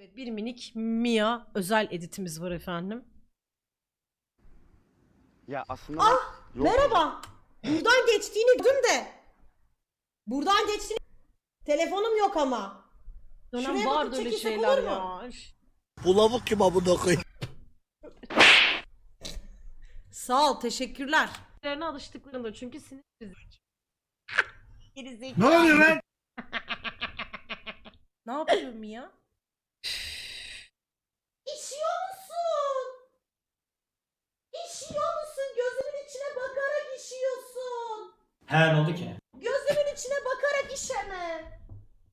Evet bir minik Mia özel editimiz var efendim. Ya aslında Ah, yok Merhaba. Buradan geçtiğini gördüm de. Buradan geçtiğini... Telefonum yok ama. Dönem Şuraya bakıp öyle çekilsek şeyler olur mu? ya. Üf. Bu lavuk kim amına koyayım? Sağ ol, teşekkürler. Lerine alıştıklarında çünkü sinir krizi. Ne oluyor lan? Ne yapıyorum ya? İşiyor musun? İşiyor musun? Gözümün içine bakarak işiyorsun. He ne oldu ki? Gözümün içine bakarak işeme.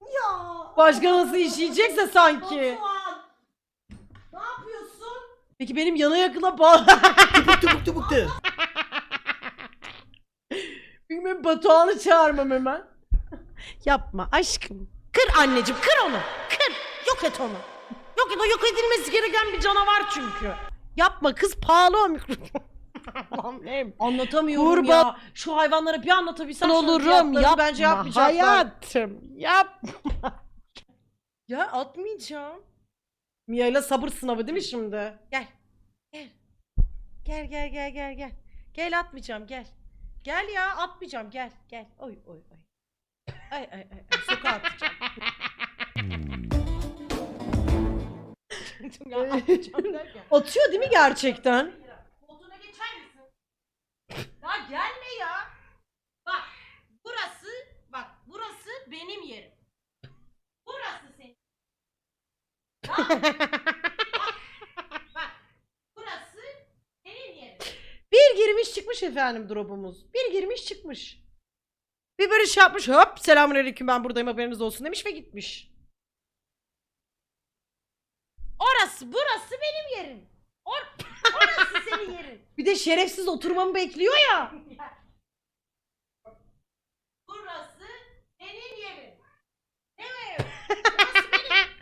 Ya. Başka nasıl işleyecekse sanki. Batuhan. Ne yapıyorsun? Peki benim yana yakına bağlı. Tubuk tubuk tubuk de. Ben Batuhan'ı çağırmam hemen. Yapma aşkım. Kır anneciğim kır onu. Kır. Yok et onu. Yok et o yok edilmesi gereken bir canavar çünkü. Yapma kız pahalı o mikrofon. Anlatamıyorum Kurban- ya. Şu hayvanlara bir anlatabilsem olurum, yapma, bence yapmayacaklar. hayatım, yapma. ya atmayacağım. Mia ile sabır sınavı değil mi şimdi? Gel. Gel. Gel gel gel gel gel. Gel atmayacağım gel. Gel ya atmayacağım gel gel. Oy oy oy. Ay ay ay, ay. sokağa atacağım. ya atmayacağım derken. Atıyor değil mi gerçekten? Koltuğuna geçer misin? Ya gelme ya. Bak burası bak burası benim yerim. Burası senin. Tamam mı? bak, bak burası senin yerin. Bir girmiş çıkmış efendim drop'umuz. Bir girmiş çıkmış. Bir şey yapmış hop selamünaleyküm ben buradayım haberiniz olsun demiş ve gitmiş. Orası burası benim yerim. Or orası senin yerin. Bir de şerefsiz oturmamı bekliyor ya. Burası senin yerin. Değil mi? Burası benim.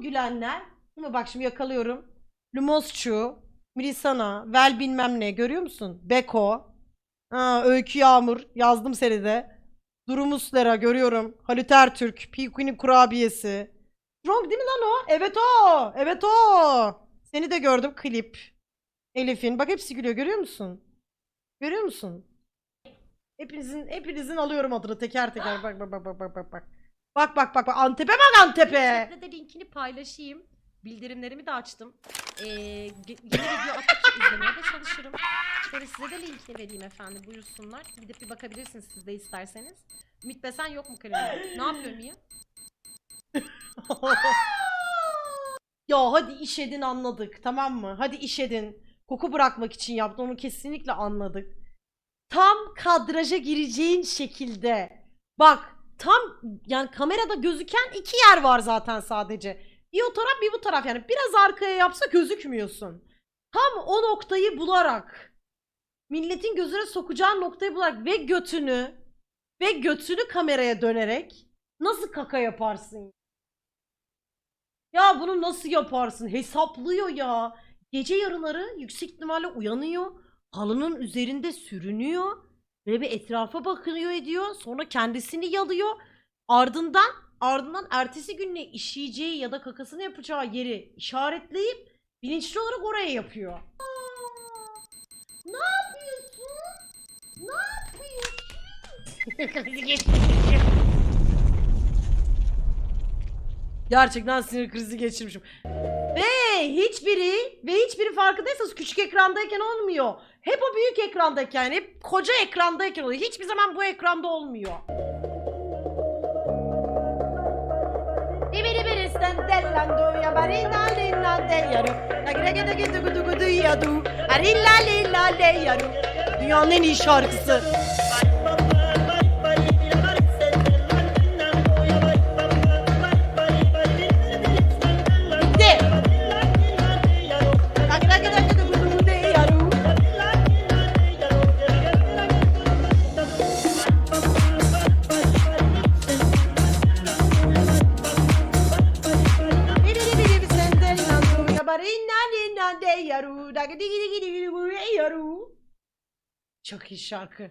Gülenler? Kim o? Bak şimdi yakalıyorum. Lumosçu, Mirisana, Vel bilmem ne görüyor musun? Beko. Ha, Öykü Yağmur yazdım seni de. Duru Muslera görüyorum. Halit Ertürk, Pikuni kurabiyesi. Strong değil mi lan o? Evet o. Evet o. Seni de gördüm klip. Elif'in. Bak hepsi gülüyor görüyor musun? Görüyor musun? Hepinizin hepinizin alıyorum adını teker teker. Bak bak bak bak bak bak bak. Bak bak bak Antep'e bak Antep'e. Chat'te de linkini paylaşayım. Bildirimlerimi de açtım. Ee, yeni video attıkça izlemeye de çalışırım. Şöyle size de linkini vereyim efendim buyursunlar. Gidip bir bakabilirsiniz siz de isterseniz. Ümit Besen yok mu kalemi? Ne yapıyorum ya? Ya hadi iş edin anladık tamam mı? Hadi iş edin. Koku bırakmak için yaptı onu kesinlikle anladık. Tam kadraja gireceğin şekilde. Bak tam yani kamerada gözüken iki yer var zaten sadece. Bir o taraf bir bu taraf yani biraz arkaya yapsa gözükmüyorsun. Tam o noktayı bularak milletin gözüne sokacağın noktayı bularak ve götünü ve götünü kameraya dönerek nasıl kaka yaparsın? Ya bunu nasıl yaparsın? Hesaplıyor ya. Gece yarıları yüksek ihtimalle uyanıyor. Halının üzerinde sürünüyor. Ve bir etrafa bakıyor ediyor. Sonra kendisini yalıyor. Ardından ardından ertesi gün ne işeyeceği ya da kakasını yapacağı yeri işaretleyip bilinçli olarak oraya yapıyor. Ne yapıyorsun? Ne yapıyorsun? Gerçekten sinir krizi geçirmişim. Ve hiçbiri ve hiçbiri farkındaysanız küçük ekrandayken olmuyor. Hep o büyük ekrandayken, hep koca ekrandayken oluyor. Hiçbir zaman bu ekranda olmuyor. Dünyanın en iyi şarkısı. Yaru. Çok iyi şarkı.